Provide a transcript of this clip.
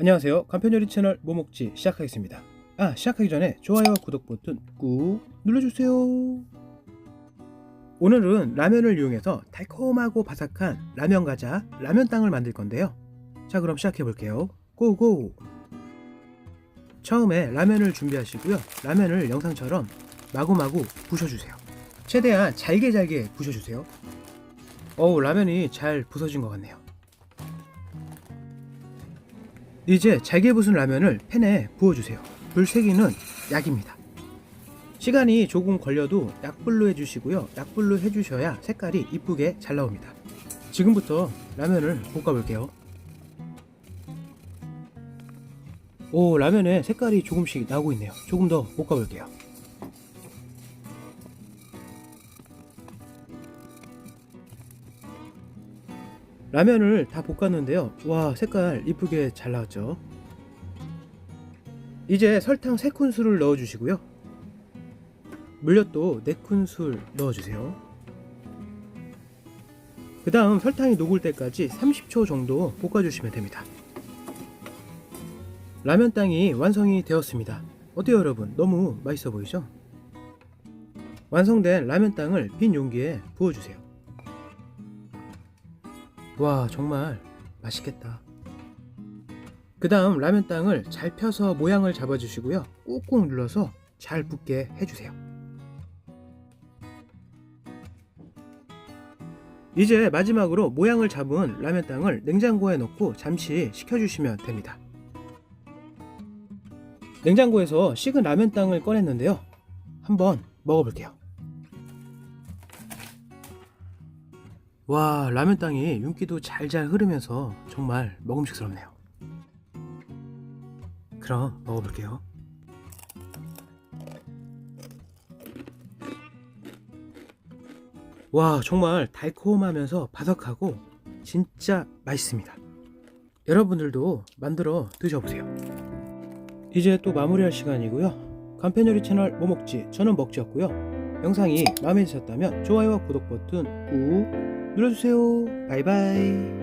안녕하세요. 간편요리 채널 뭐 먹지 시작하겠습니다. 아 시작하기 전에 좋아요와 구독 버튼 꾹 눌러주세요. 오늘은 라면을 이용해서 달콤하고 바삭한 라면 과자 라면 땅을 만들 건데요. 자 그럼 시작해 볼게요. 고고. 처음에 라면을 준비하시고요. 라면을 영상처럼 마구마구 부셔주세요. 최대한 잘게 잘게 부셔주세요. 어우 라면이 잘 부서진 것 같네요. 이제 잘게 부순 라면을 팬에 부어주세요. 불 세기는 약입니다. 시간이 조금 걸려도 약불로 해주시고요. 약불로 해주셔야 색깔이 이쁘게 잘 나옵니다. 지금부터 라면을 볶아볼게요. 오, 라면에 색깔이 조금씩 나고 있네요. 조금 더 볶아볼게요. 라면을 다 볶았는데요. 와, 색깔 이쁘게 잘 나왔죠. 이제 설탕 3큰술을 넣어주시고요. 물엿도 4큰술 넣어주세요. 그 다음 설탕이 녹을 때까지 30초 정도 볶아주시면 됩니다. 라면 땅이 완성이 되었습니다. 어때요 여러분? 너무 맛있어 보이죠? 완성된 라면 땅을 빈 용기에 부어주세요. 와 정말 맛있겠다. 그 다음 라면 땅을 잘 펴서 모양을 잡아주시고요. 꾹꾹 눌러서 잘 붙게 해주세요. 이제 마지막으로 모양을 잡은 라면 땅을 냉장고에 넣고 잠시 식혀주시면 됩니다. 냉장고에서 식은 라면 땅을 꺼냈는데요. 한번 먹어볼게요. 와 라면 땅이 윤기도 잘잘 흐르면서 정말 먹음직스럽네요. 그럼 먹어볼게요. 와 정말 달콤하면서 바삭하고 진짜 맛있습니다. 여러분들도 만들어 드셔보세요. 이제 또 마무리할 시간이고요. 간편요리 채널 뭐 먹지? 저는 먹지였고요. 영상이 마음에 드셨다면 좋아요와 구독 버튼 꾹 눌러주세요. 바이바이.